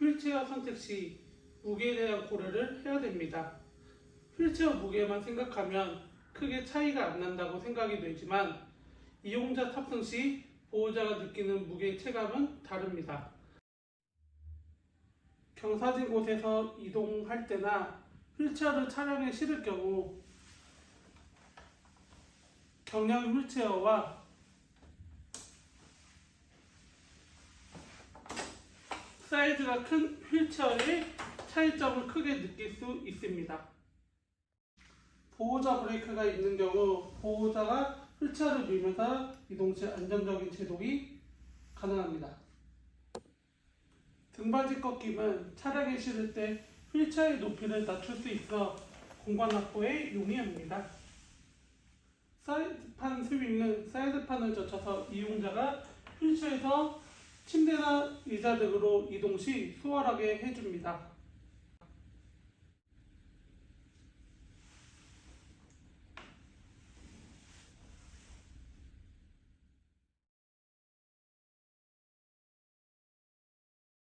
휠체어 선택 시 무게에 대한 고려를 해야 됩니다. 휠체어 무게만 생각하면 크게 차이가 안 난다고 생각이 되지만 이용자 탑승 시 보호자가 느끼는 무게 체감은 다릅니다. 경사진 곳에서 이동할 때나 휠체어를 차량에 실을 경우 경량 휠체어와 사이즈가 큰 휠체어의 차이점을 크게 느낄 수 있습니다. 보호자 브레이크가 있는 경우 보호자가 휠체어를 밀면서 이동 시 안정적인 제동이 가능합니다. 등받이 꺾임은 차량에 실을 때 휠체어의 높이를 낮출 수 있어 공간 확보에 용이합니다. 사이드판 스윙은 사이드판을 젖혀서 이용자가 휠체어에서 침대나 의자 등으로 이동 시 수월하게 해줍니다.